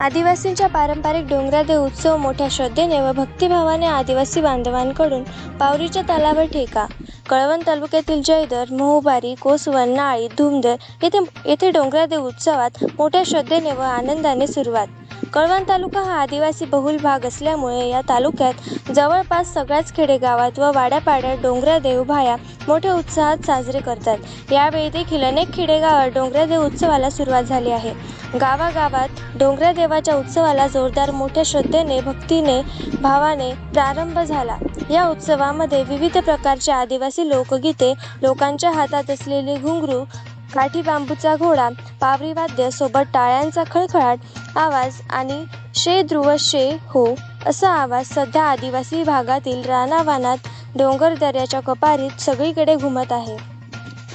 आदिवासींच्या पारंपरिक डोंगरादेव उत्सव मोठ्या श्रद्धेने व भक्तिभावाने आदिवासी बांधवांकडून पावरीच्या तालावर ठेका. कळवण तालुक्यातील जयदर मोहुबारी कोसवन नाळी धुमदर येथे येथे डोंगरादेव उत्सवात मोठ्या श्रद्धेने व आनंदाने सुरुवात. कळवण तालुका हा आदिवासी बहुल भाग असल्यामुळे या तालुक्यात जवळपास सगळ्याच खेडेगावात व वाड्यापाड्यात डोंगऱ्या देवभाया मोठ्या उत्साहात साजरे करतात. यावेळी देखील अनेक खेडेगावात डोंगरादेव उत्सवाला सुरुवात झाली आहे. गावागावात डोंगरादेवाच्या उत्सवाला जोरदार मोठ्या श्रद्धेने भक्तीने भावाने प्रारंभ झाला. या उत्सवामध्ये विविध प्रकारचे आदिवासी लोकगीते लोकांच्या हातात असलेले घुंगरू काठी बांबूचा घोडा पावरी वाद्य सोबत टाळ्यांचा खळखळाट आवाज आणि शे ध्रुव शे हो असा आवाज सध्या आदिवासी भागातील रानावानात डोंगर दऱ्याच्या कपारीत सगळीकडे घुमत आहे.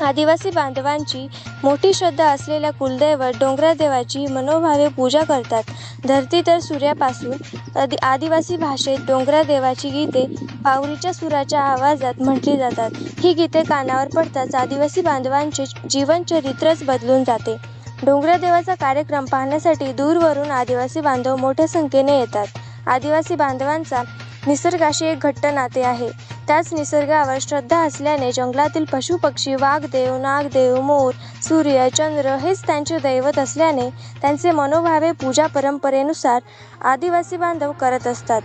आदिवासी बांधवांची मोठी श्रद्धा असलेल्या कुलदैवत डोंगरादेवाची मनोभावे पूजा करतात. धरती तर सूर्यापासून आदि आदिवासी भाषेत डोंगरादेवाची गीते पावरीच्या सुराच्या आवाजात म्हटली जातात. ही गीते कानावर पडताच आदिवासी बांधवांचे जीवनचरित्रच बदलून जाते. डोंगरादेवाचा कार्यक्रम पाहण्यासाठी दूरवरून आदिवासी बांधव मोठ्या संख्येने येतात. आदिवासी बांधवांचा निसर्गाशी एक घट्ट नाते आहे. त्याच निसर्गावर श्रद्धा असल्याने जंगलातील पशुपक्षी वाघदेव नागदेव मोर सूर्य चंद्र हेच त्यांचे दैवत असल्याने त्यांचे मनोभावे पूजा परंपरेनुसार आदिवासी बांधव करत असतात.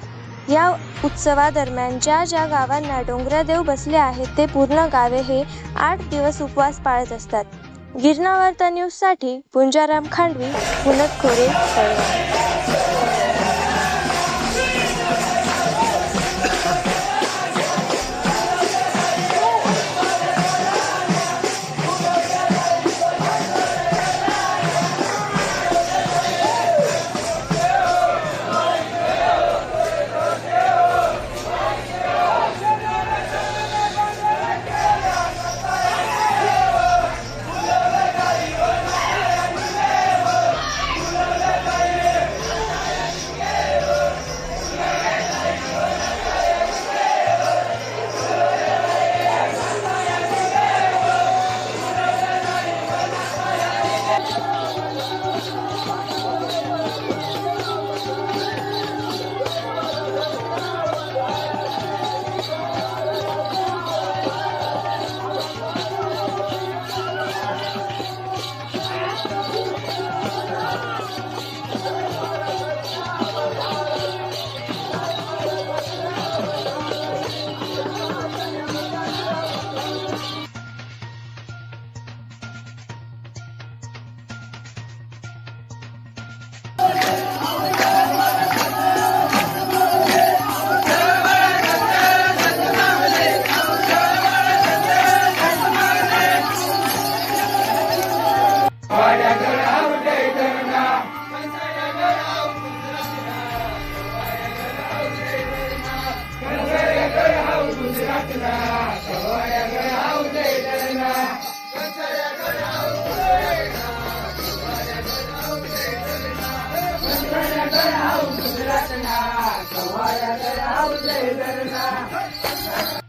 या उत्सवादरम्यान ज्या ज्या गावांना डोंगरादेव बसले आहेत ते पूर्ण गावे हे आठ दिवस उपवास पाळत असतात. गिरणावार्ता न्यूजसाठी पुंजाराम खांडवी पुनत खोरे करना कवाया कराओ जय करना